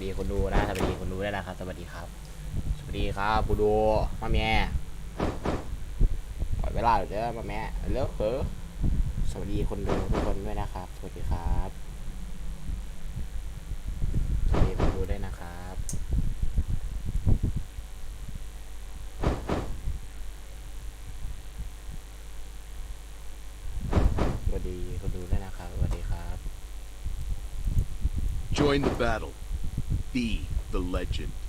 สวัสดีคนดูได้นะครับ สวัสดีครับ สวัสดีครับูดูมาแม่ปล่อยเวลาเดี๋ยวมาแม่เลิกเหอะสวัสดีคนดูทุกคนด้วยนะครับ สวัสดีครับสวัสดีคนดูด้วยนะครับสวัสดีคนดูด้วยนะครับสวัสดีครับ Join the battle. Be the legend.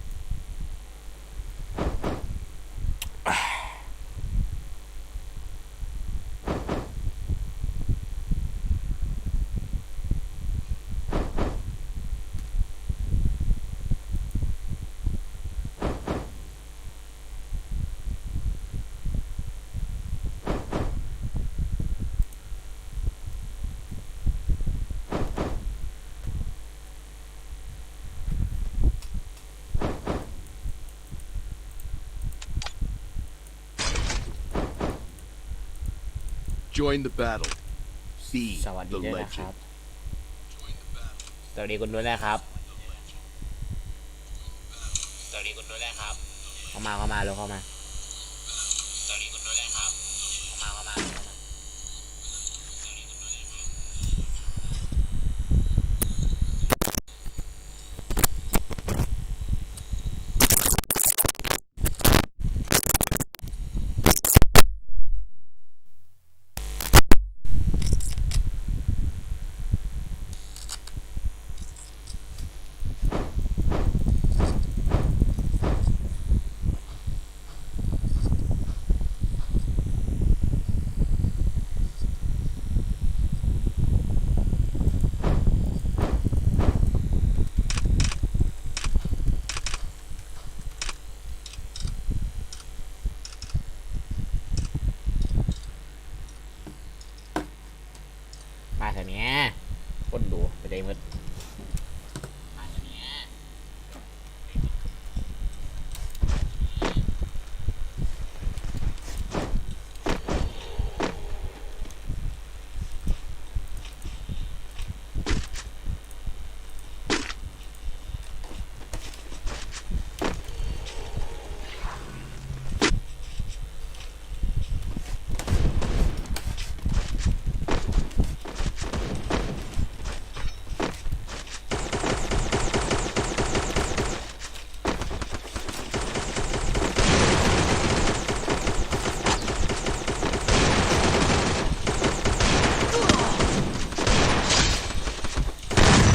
Join the battle. Be สวัสดี the ด้วยนะครับ legend. สวัสดีคุณด้วยนะครับ สวัสดีคุณด้วยนะครับ เข้ามาเข้ามาเร็วเข้ามา สวัสดีคุณด้วยนะครับ เข้ามาเข้ามาเร็วเข้ามามาเถอะเนี้ยคน ดูไปได้หมดมาเถอะเนี้ย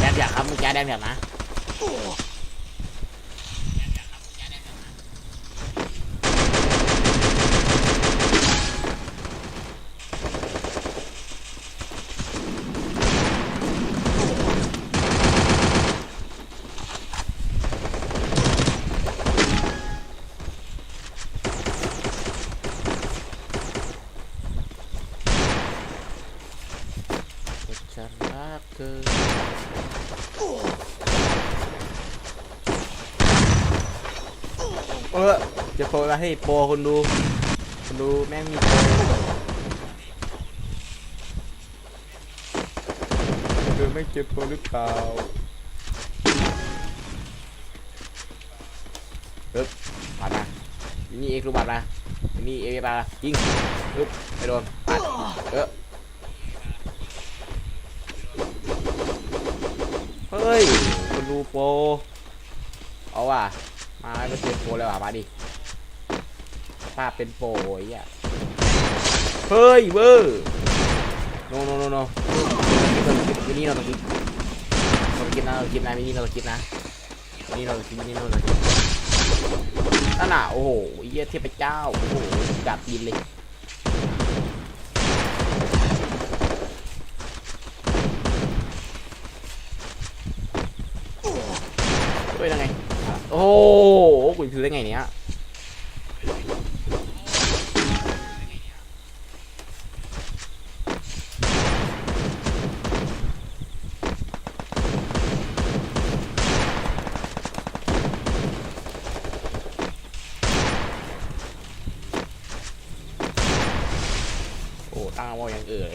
แดมอยากครับมึงเดี๋ยวนะฉันรักเธอ เออจะโปรมาให้โปรคนดู คนดูแม่งมีโปรเธอไม่เก็บโปรหรือเปล่าเอ๊บปัดมานี่เอกรูบัตรมานี่เอกปายิงอึ๊บไม่โดนปัดเออเฮ้ยคนดูโปรเอาว่ะ มาก็เป็นโปรแล้วอะมาดิภาพเป็นโปรไอ้เหี้ยเฮ้ยเวอร์โนโนโนโนมินี่เราต้องกินเราต้องกินนะเรากินนะมินี่เราต้องกินนะมินี่เราต้องกินมินี่เราต้องกินนั่นน่ะโอ้โหเหี้ยเทพเจ้าโอ้โหกัดกินเลยเฮ้ยยังไงโอ้โหกูถือได้ไงเนี้ยโอ้ตั้งเอาไว้อย่างเอ่ย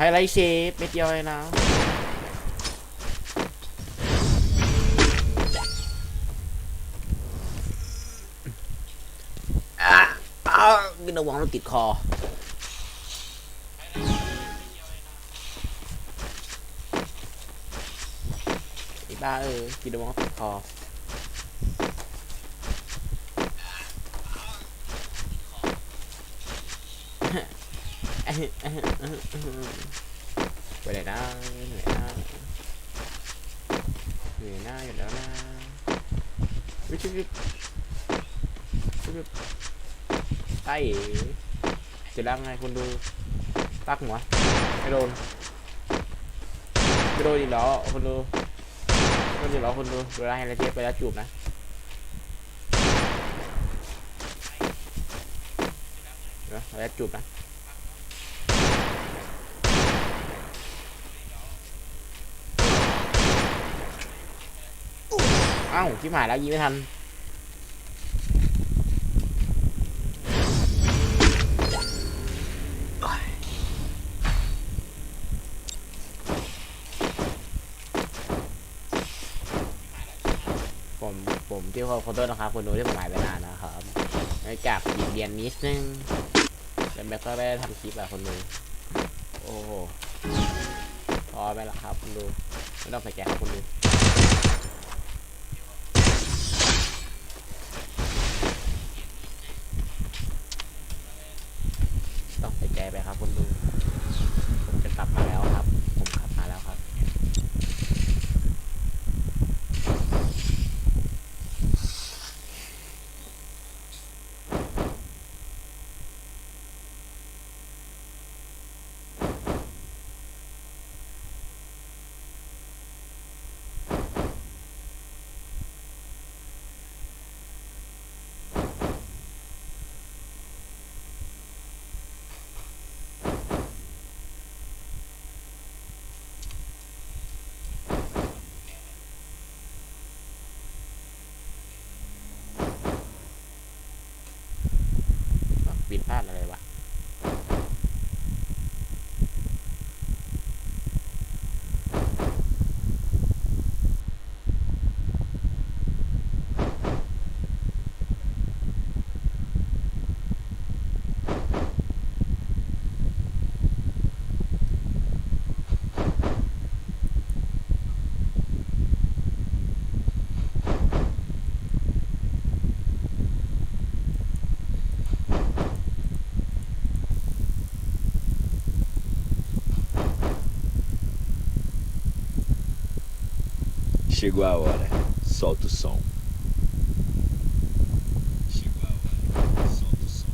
ไฮไลท์เชฟเม็ดเดียวเลยนะอ้าวกินระวังรถติดคอไอ้บ้าเออกินระวังรถติดคอ ไปไหนนะเหนื่อยนะเหนื่อยนะอยู่แล้วนะวิชิวิชิวิไอ้เสร็จแล้วไงคุณดูตักหัวไม่โดนไม่โดนอีกแล้วคุณดูไม่โดนอีกแล้วคุณดูเวลาให้ละเทียบไปแล้วจูบนะเดี๋ยวแล้วจูบนะ อ้าที่หมายแล้วยิงไม่ทันผมผมที่ขอโทษนะครับคุณดูที่ผมหายไปนานนะครับเนื่องจกหยุดเรียนนิดนึงแล้วแม่ก็ไม่ได้ทำคลิปอะคุณดูโอ้โหพอไปแล้วครับคุณดูไม่ต้องใส่แกะครับคุณดู ต้องไปใจไปครับคุณลุงผมจะกลับมาแล้วครับ ผมกลับมาแล้วครับ บินพลาดอะไร Chegou a hora. Solta o som.